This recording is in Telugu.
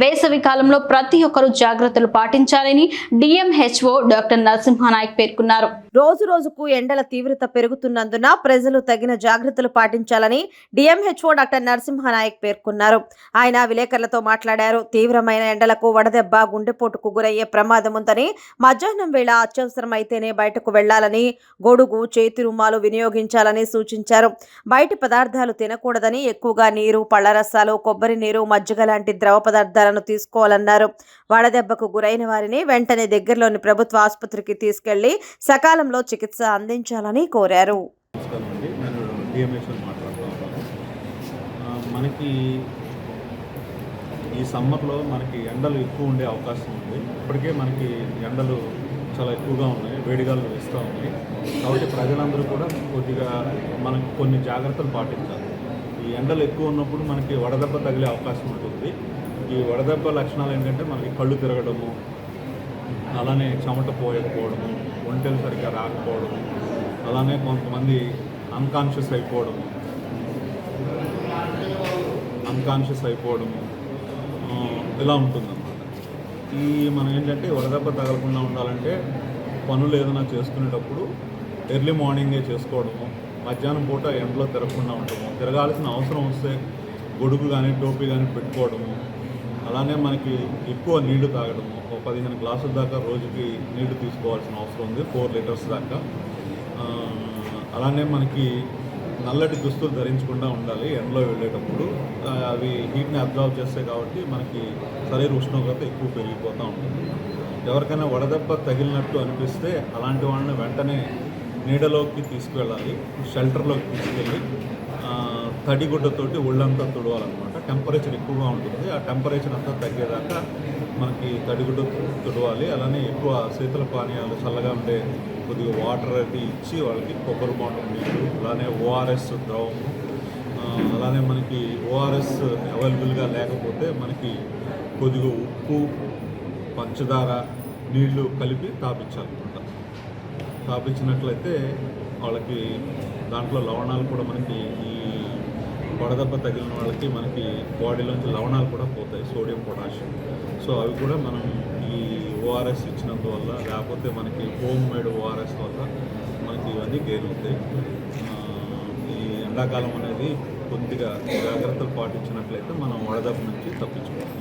వేసవి కాలంలో ప్రతి ఒక్కరూ జాగ్రత్తలు పాటించాలని డిఎంహెచ్ఓ డాక్టర్ నరసింహనాయక్ పేర్కొన్నారు. రోజు రోజుకు ఎండల తీవ్రత పెరుగుతున్నందున ప్రజలు తగిన జాగ్రత్తలు పాటించాలని డిఎంహెచ్ఓ డాక్టర్ నరసింహనాయక్ పేర్కొన్నారు. ఆయన విలేకరులతో మాట్లాడారు. తీవ్రమైన ఎండలకు వడదెబ్బ గుండెపోటుకు గురయ్యే ప్రమాదం ఉందని మధ్యాహ్నం వేళ అత్యవసరమైతేనే బయటకు వెళ్ళాలని గొడుగు చేతి రుమాలు వినియోగించాలని సూచించారు. బయటి పదార్థాలు తినకూడదని ఎక్కువగా నీరు పళ్ళరసాలు కొబ్బరి నీరు మజ్జిగ లాంటి ద్రవ చర్యలను తీసుకోవాలన్నారు. వడదెబ్బకు గురైన వారిని వెంటనే దగ్గరలోని ప్రభుత్వ ఆసుపత్రికి తీసుకెళ్ళి సకాలంలో చికిత్స అందించాలని కోరారు. మనకి ఈ సమ్మర్లో మనకి ఎండలు ఎక్కువ ఉండే అవకాశం ఉంది. ఇప్పటికే మనకి ఎండలు చాలా ఎక్కువగా ఉన్నాయి వేడిగాలు వేస్తూ ఉన్నాయి. కాబట్టి ప్రజలందరూ కూడా కొద్దిగా మనకి కొన్ని జాగ్రత్తలు పాటించాలి. ఈ ఎండలు ఎక్కువ ఉన్నప్పుడు మనకి వడదెబ్బ తగిలే అవకాశం ఉంటుంది. ఈ వడదెబ్బ లక్షణాలు ఏంటంటే మనకి కళ్ళు తిరగడము అలానే చెమట పోయకపోవడము ఒంటెలు సరిగ్గా రాకపోవడము అలానే కొంతమంది అన్కాన్షియస్ అయిపోవడము అన్కాన్షియస్ అయిపోవడము ఇలా ఉంటుందన్నమాట. ఈ మనం ఏంటంటే వడదెబ్బ తగలకుండా ఉండాలంటే పనులు ఏదైనా చేసుకునేటప్పుడు ఎర్లీ మార్నింగే చేసుకోవడము మధ్యాహ్నం పూట ఎండలో తిరగకుండా ఉండడము తిరగాల్సిన అవసరం వస్తే గొడుగు కానీ టోపీ కానీ పెట్టుకోవడము అలానే మనకి ఎక్కువ నీళ్ళు తాగడం. ఒక పదిహేను గ్లాసుల దాకా రోజుకి నీళ్ళు తీసుకోవాల్సిన అవసరం ఉంది. ఫోర్ లీటర్స్ దాకా. అలానే మనకి నల్లటి దుస్తులు ధరించకుండా ఉండాలి ఎండలో వెళ్ళేటప్పుడు. అవి హీట్ని అబ్జర్వ్ చేస్తాయి కాబట్టి మనకి శరీర ఉష్ణోగ్రత ఎక్కువ పెరిగిపోతూ ఉంటుంది. ఎవరికైనా వడదెబ్బ తగిలినట్టు అనిపిస్తే అలాంటి వాళ్ళని వెంటనే నీడలోకి తీసుకువెళ్ళాలి షెల్టర్లోకి తీసుకెళ్ళి తడిగుడ్డతోటి ఒళ్ళంతా తుడవాలన్నమాట. టెంపరేచర్ ఎక్కువగా ఉంటుంది. ఆ టెంపరేచర్ అంతా తగ్గేదాకా మనకి తడిగుడ్డ తుడవాలి. అలానే ఎక్కువ శీతల పానీయాలు చల్లగా ఉండే కొద్దిగా వాటర్ అది ఇచ్చి వాళ్ళకి కొబ్బరి బాటం నీళ్ళు అలానే ఓఆర్ఎస్ ద్రవం అలానే మనకి ఓఆర్ఎస్ అవైలబుల్గా లేకపోతే మనకి కొద్దిగా ఉప్పు పంచదార నీళ్ళు కలిపి తాపించాలన్నమాట తాపించినట్లయితే వాళ్ళకి దాంట్లో లవణాలు కూడా మనకి ఈ వడదెబ్బ తగిలిన వాళ్ళకి మనకి బాడీలోంచి లవణాలు కూడా పోతాయి సోడియం పొటాషియం. సో అవి కూడా మనం ఈ ఓఆర్ఎస్ ఇచ్చినందువల్ల లేకపోతే మనకి హోమ్ మేడ్ ఓఆర్ఎస్ వల్ల మనకి ఇవన్నీ ఆ, ఈ ఎండాకాలం అనేది కొద్దిగా జాగ్రత్తలు పాటించినట్లయితే మనం వడదెబ్బ నుంచి తప్పించుకోవచ్చు.